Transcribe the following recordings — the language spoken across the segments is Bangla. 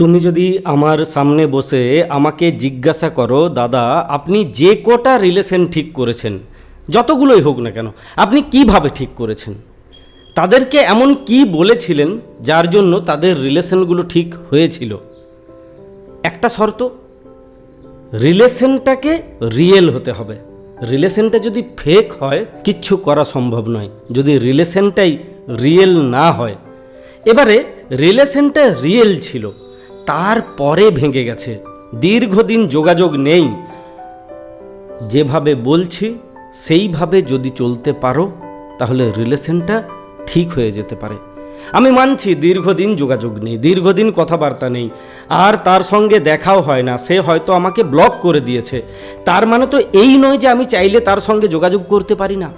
তুমি যদি আমার সামনে বসে আমাকে জিজ্ঞাসা করো, দাদা, আপনি যে কটা রিলেশন ঠিক করেছেন, যতগুলোই হোক না কেন, আপনি কীভাবে ঠিক করেছেন? তাদেরকে এমন কি বলেছিলেন যার জন্য তাদের রিলেশনগুলো ঠিক হয়েছিল? একটা শর্ত রিলেশনটাকে রিয়েল হতে হবে। রিলেশনটা যদি ফেক হয়, কিচ্ছু করা সম্ভব নয়। যদি রিলেশনটাই রিয়েল না হয়, এবারে রিলেশনটা রিয়েল ছিল। তারপরে ভেঙে গেছে। দীর্ঘদিন যোগাযোগ নেই। যেভাবে বলছি, সেইভাবে যদি চলতে পারো, তাহলে রিলেশনটা ঠিক হয়ে যেতে পারে। আমি মানছি দীর্ঘদিন যোগাযোগ নেই, দীর্ঘদিন কথাবার্তা নেই। আর তার সঙ্গে দেখাও হয় না, সে হয়তো আমাকে ব্লক করে দিয়েছে। তার মানে তো এই নয় যে আমি চাইলে তার সঙ্গে যোগাযোগ করতে পারি না।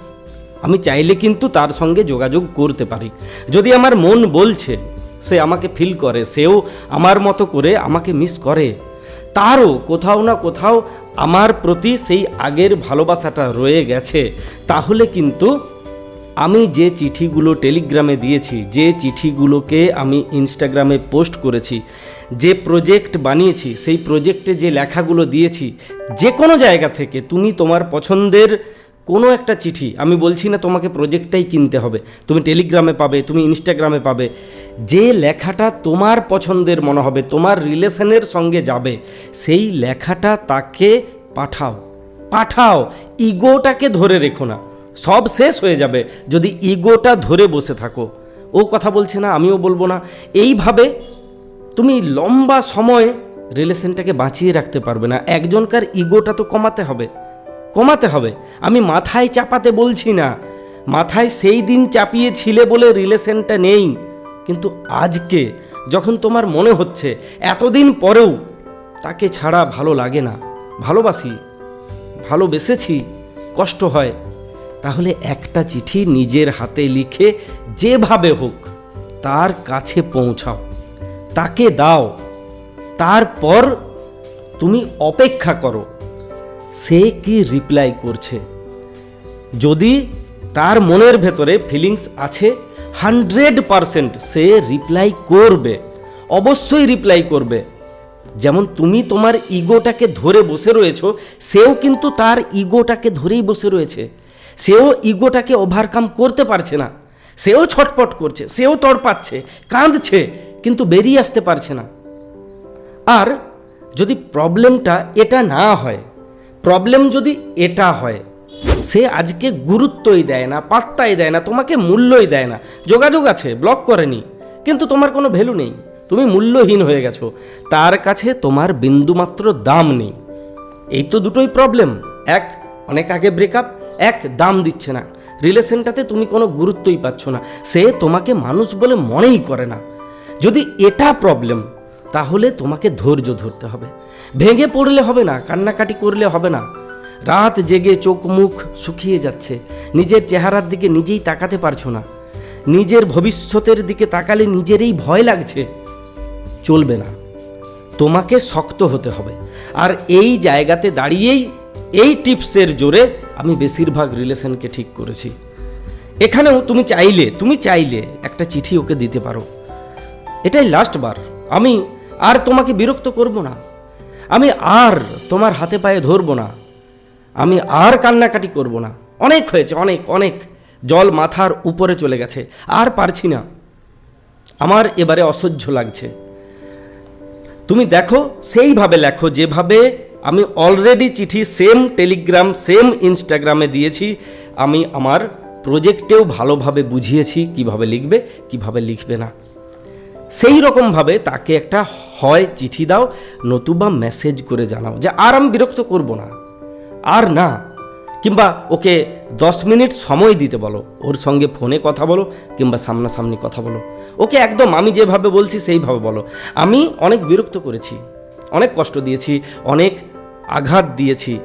আমি চাইলে কিন্তু তার সঙ্গে যোগাযোগ করতে পারি। যদি আমার মন বলছে সে আমাকে ফিল করে, সেও আমার মতো করে আমাকে মিস করে। তারও কোথাও না কোথাও আমার প্রতি সেই আগের ভালোবাসাটা রয়ে গেছে। তাহলে কিন্তু আমি যে চিঠিগুলো টেলিগ্রামে দিয়েছি, যে চিঠিগুলোকে আমি ইনস্টাগ্রামে পোস্ট করেছি, যে প্রজেক্ট বানিয়েছি, সেই প্রজেক্টে যে লেখাগুলো দিয়েছি, যে কোনো জায়গা থেকে তুমি তোমার পছন্দের কোনো একটা চিঠি, আমি বলছি না তোমাকে প্রজেক্টটাই কিনতে হবে, তুমি টেলিগ্রামে পাবে, তুমি ইনস্টাগ্রামে পাবে, যে লেখাটা তোমার পছন্দের মনে হবে, তোমার রিলেশনের সঙ্গে যাবে, সেই লেখাটা তাকে পাঠাও পাঠাও ইগোটাকে ধরে রেখো না, সব শেষ হয়ে যাবে, যদি ইগোটা ধরে বসে থাকো, ও কথা বলছে না, আমিও বলব না, এইভাবে তুমি লম্বা সময় রিলেশনটাকে বাঁচিয়ে রাখতে পারবে না, একজনকার ইগোটা তো কমাতে হবে কমাতে হবে। আমি মাথায় চাপাতে বলছি না। মাথায় সেই দিন চাপিয়েছিলে বলে রিলেশনটা নেই। কিন্তু আজকে যখন তোমার মনে হচ্ছে, এতদিন পরেও তাকে ছাড়া ভালো লাগে না। ভালোবাসি, ভালোবেসেছি, কষ্ট হয়। তাহলে একটা চিঠি নিজের হাতে লিখে যেভাবে হোক তার কাছে পৌঁছাও। তাকে দাও। তারপর তুমি অপেক্ষা করো। সে কি রিপ্লাই করছে? যদি তার মনের ভেতরে ফিলিংস আছে হান্ড্রেড পারসেন্ট সে রিপ্লাই করবে, অবশ্যই রিপ্লাই করবে। যেমন তুমি তোমার ইগোটাকে ধরে বসে রয়েছো, সেও কিন্তু তার ইগোটাকে ধরেই বসে রয়েছে। সেও ইগোটাকে ওভারকাম করতে পারছে না। সেও ছটপট করছে, সেও তড়পাচ্ছে, কাঁদছে, কিন্তু বেরিয়ে আসতে পারছে না। আর যদি প্রবলেমটা এটা না হয় প্রবলেম যদি এটা হয়, সে আজকে গুরুত্বই দেয় না, পাত্তাই দেয় না, তোমাকে মূল্যই দেয় না। যোগাযোগ আছে ব্লক করেনি, কিন্তু তোমার কোনো ভ্যালু নেই। তুমি মূল্যহীন হয়ে গেছো, তার কাছে তোমার বিন্দুমাত্র দাম নেই। এই তো দুটোই প্রবলেম এক, অনেক আগে ব্রেকআপ এক, দাম দিচ্ছে না। রিলেশনটাতে তুমি কোনো গুরুত্বই পাচ্ছ না। সে তোমাকে মানুষ বলে মনেই করে না। যদি এটা প্রবলেম তাহলে তোমাকে ধৈর্য ধরতে হবে। ভেঙে পড়লে হবে না, কান্নাকাটি করলে হবে না। রাত জেগে চোখ মুখ শুকিয়ে যাচ্ছে, নিজের চেহারার দিকে নিজেই তাকাতে পারছ না। নিজের ভবিষ্যতের দিকে তাকালে নিজেরই ভয় লাগছে। চলবে না। তোমাকে শক্ত হতে হবে। আর এই জায়গাতে দাঁড়িয়েই এই টিপসের জোরে আমি বেশিরভাগ রিলেশনকে ঠিক করেছি। এখানেও তুমি চাইলে তুমি চাইলে একটা চিঠি ওকে দিতে পারো। এটাই লাস্ট বার। আমি আর তোমাকে বিরক্ত করব না। আমি আর তোমার হাতে পায়ে ধরবো না। আমি আর কান্নাকাটি করব না। অনেক হয়েছে, অনেক অনেক। জল মাথার উপরে চলে গেছে। আর পারছি না। আমার এবারে অসহ্য লাগছে। তুমি দেখো, সেইভাবে লেখো, যেভাবে আমি অলরেডি চিঠি সেম টেলিগ্রাম সেম ইনস্টাগ্রামে দিয়েছি। আমি আমার প্রজেক্টেও ভালোভাবে বুঝিয়েছি, কীভাবে লিখবে কীভাবে লিখবে না। সেই রকমভাবে তাকে একটা হয় চিঠি দাও, নতুবা মেসেজ করে জানাও যে, আর আমি বিরক্ত করব না। আর না। কিংবা ওকে দশ মিনিট সময় দিতে বলো, ওর সঙ্গে ফোনে কথা বলো, কিংবা সামনাসামনি কথা বলো। ওকে একদম আমি যেভাবে বলছি সেইভাবে বলো। আমি অনেক বিরক্ত করেছি, অনেক কষ্ট দিয়েছি, অনেক আঘাত দিয়েছি।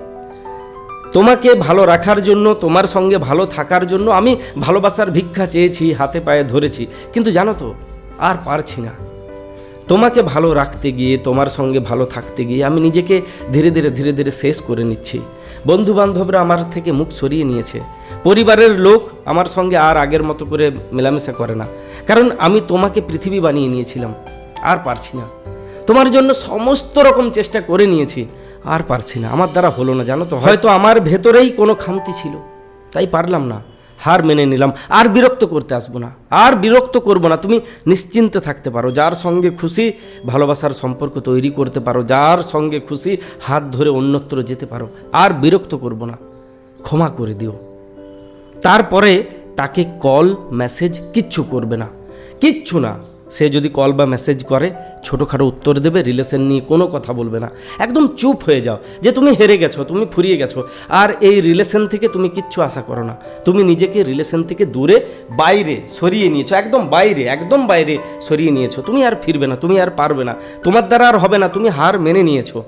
তোমাকে ভালো রাখার জন্য, তোমার সঙ্গে ভালো থাকার জন্য আমি ভালোবাসার ভিক্ষা চেয়েছি, হাতে পায়ে ধরেছি। কিন্তু জানো তো আর পারছি না। তোমাকে ভালো রাখতে গিয়ে, তোমার সঙ্গে ভালো থাকতে গিয়ে আমি নিজেকে ধীরে ধীরে ধীরে ধীরে শেষ করে নিচ্ছি। বন্ধু বান্ধবরা আমার থেকে মুখ সরিয়ে নিয়েছে। পরিবারের লোক আমার সঙ্গে আর আগের মতো করে মেলামেশা করে না। কারণ আমি তোমাকে পৃথিবী বানিয়ে নিয়েছিলাম। আর পারছি না। তোমার জন্য সমস্ত রকম চেষ্টা করে নিয়েছি। আর পারছি না। আমার দ্বারা হলো না, জানো তো? হয়তো আমার ভেতরেই কোনো খামতি ছিল। তাই পারলাম না। হার মেনে নিলাম, আর বিরক্ত করতে আসব না, আর বিরক্ত করব না। তুমি নিশ্চিন্তে থাকতে পারো, যার সঙ্গে খুশি ভালোবাসার সম্পর্ক তৈরি করতে পারো, যার সঙ্গে খুশি হাত ধরে অন্যত্র যেতে পারো, আর বিরক্ত করব না। ক্ষমা করে দিও। তারপরে তাকে কল, মেসেজ কিচ্ছু করবে না, কিচ্ছু না। সে যদি কল বা মেসেজ করে, ছোটোখাটো উত্তর দেবে রিলেশন নিয়ে কোনো কথা বলবে না। একদম চুপ হয়ে যাও যে তুমি হেরে গেছো, তুমি ফুরিয়ে গেছো। আর এই রিলেশন থেকে তুমি কিচ্ছু আশা করো না। তুমি নিজেকে রিলেশন থেকে দূরে, বাইরে সরিয়ে নিয়েছো, একদম বাইরে একদম বাইরে সরিয়ে নিয়েছো। তুমি আর ফিরবে না, তুমি আর পারবে না। তোমার দ্বারা আর হবে না, তুমি হার মেনে নিয়েছো।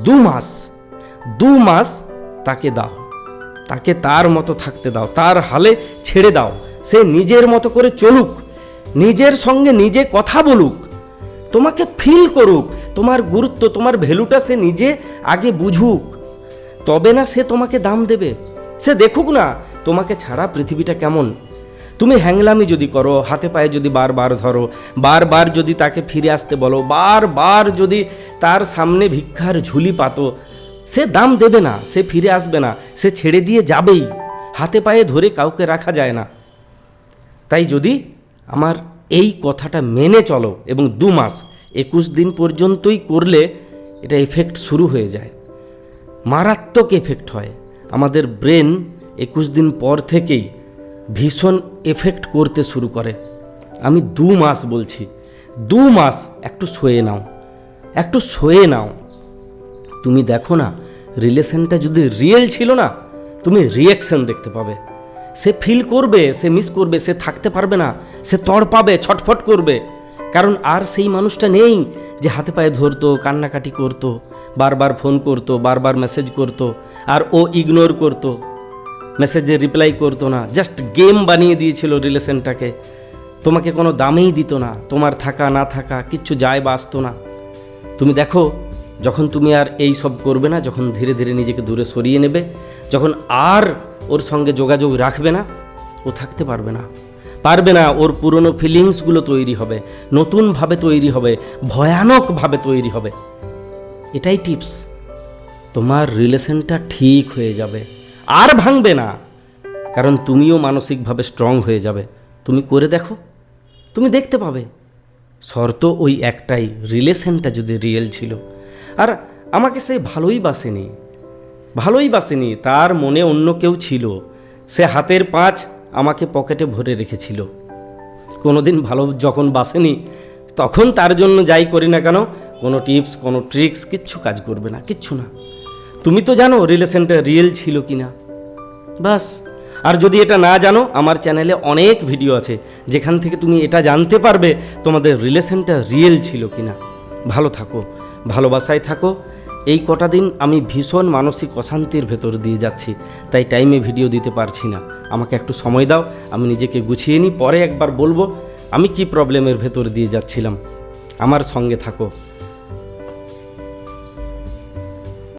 দু মাস দু মাস তাকে দাও। তাকে তার মতো থাকতে দাও, তার হালে ছেড়ে দাও। সে নিজের মতো করে চলুক। নিজের সঙ্গে নিজে কথা বলুক, তোমাকে ফিল করুক, তোমার গুরুত্ব, তোমার ভ্যালুটা সে নিজে আগে বুঝুক। তবে না সে তোমাকে দাম দেবে। সে দেখুক না তোমাকে ছাড়া পৃথিবীটা কেমন। তুমি হ্যাংলামি যদি করো, হাতে পায়ে যদি বারবার ধরো, বারবার যদি তাকে ফিরে আসতে বলো, বারবার যদি তার সামনে ভিক্ষার ঝুলি পাতো, সে দাম দেবে না, সে ফিরে আসবে না, সে ছেড়ে দিয়ে যাবেই। হাতে পায়ে ধরে কাউকে রাখা যায় না। তাই যদি আমার এই কথাটা মেনে চলো এবং দু মাস, একুশ দিন পর্যন্তই করলে এটা এফেক্ট শুরু হয়ে যায়। মারাত্মক এফেক্ট হয়। আমাদের ব্রেন একুশ দিন পর থেকেই ভীষণ এফেক্ট করতে শুরু করে। আমি দু মাস বলছি, দু মাস একটু সয়ে নাও, একটু সয়ে নাও। তুমি দেখো না রিলেশনটা যদি রিয়েল ছিল না, তুমি রিয়াকশন দেখতে পাবে। সে ফিল করবে, সে মিস করবে, সে থাকতে পারবে না, সে তড় পাবে, ছটফট করবে। কারণ আর সেই মানুষটা নেই যে হাতে পায়ে ধরতো, কান্নাকাটি করতো, বারবার ফোন করতো, বারবার মেসেজ করতো, আর ও ইগনোর করতো মেসেজে রিপ্লাই করতো না জাস্ট গেম বানিয়ে দিয়েছিল রিলেশনটাকে। তোমাকে কোনো দামেই দিত না, তোমার থাকা, না থাকা, কিচ্ছু যায় বা আসতো না। তুমি দেখো, যখন তুমি আর এই সব করবে না, যখন ধীরে ধীরে নিজেকে দূরে সরিয়ে নেবে, যখন আর ওর সঙ্গে যোগাযোগ রাখবে না, ও থাকতে পারবে না। পারবে না, ওর পুরনো ফিলিংসগুলো তৈরি হবে, নতুনভাবে তৈরি হবে, ভয়ানকভাবে তৈরি হবে। এটাই টিপস। তোমার রিলেশনটা ঠিক হয়ে যাবে। আর ভাঙবে না, কারণ তুমিও মানসিকভাবে স্ট্রং হয়ে যাবে। তুমি করে দেখো, তুমি দেখতে পাবে। শর্ত ওই একটাই, রিলেশনটা যদি রিয়েল ছিল। আর আমাকে সে ভালোই বাসেনি। ভালোই বাসেনি, তার মনে অন্য কেউ ছিল। সে হাতের পাঁচ আমাকে পকেটে ভরে রেখেছিল। কোনোদিন ভালো যখন বাসেনি, তখন তার জন্য যাই করি না কেন, কোনো টিপস, কোনো ট্রিক্স, কিচ্ছু কাজ করবে না, কিচ্ছু না। তুমি তো জানো রিলেশনটা রিয়েল ছিল কি না বাস, আর যদি এটা না জানো, আমার চ্যানেলে অনেক ভিডিও আছে, যেখান থেকে তুমি এটা জানতে পারবে তোমাদের রিলেশনটা রিয়েল ছিল কি না ভালো থাকো, ভালোবাসায় থাকো এই কটা দিন আমি ভীষণ মানসিক অশান্তির ভেতর দিয়ে যাচ্ছি, তাই টাইমে ভিডিও দিতে পারছি না। আমাকে একটু সময় দাও, আমি নিজেকে গুছিয়ে নিই, পরে একবার বলব আমি কি প্রবলেমের ভেতর দিয়ে যাচ্ছিলাম। আমার সঙ্গে থাকো।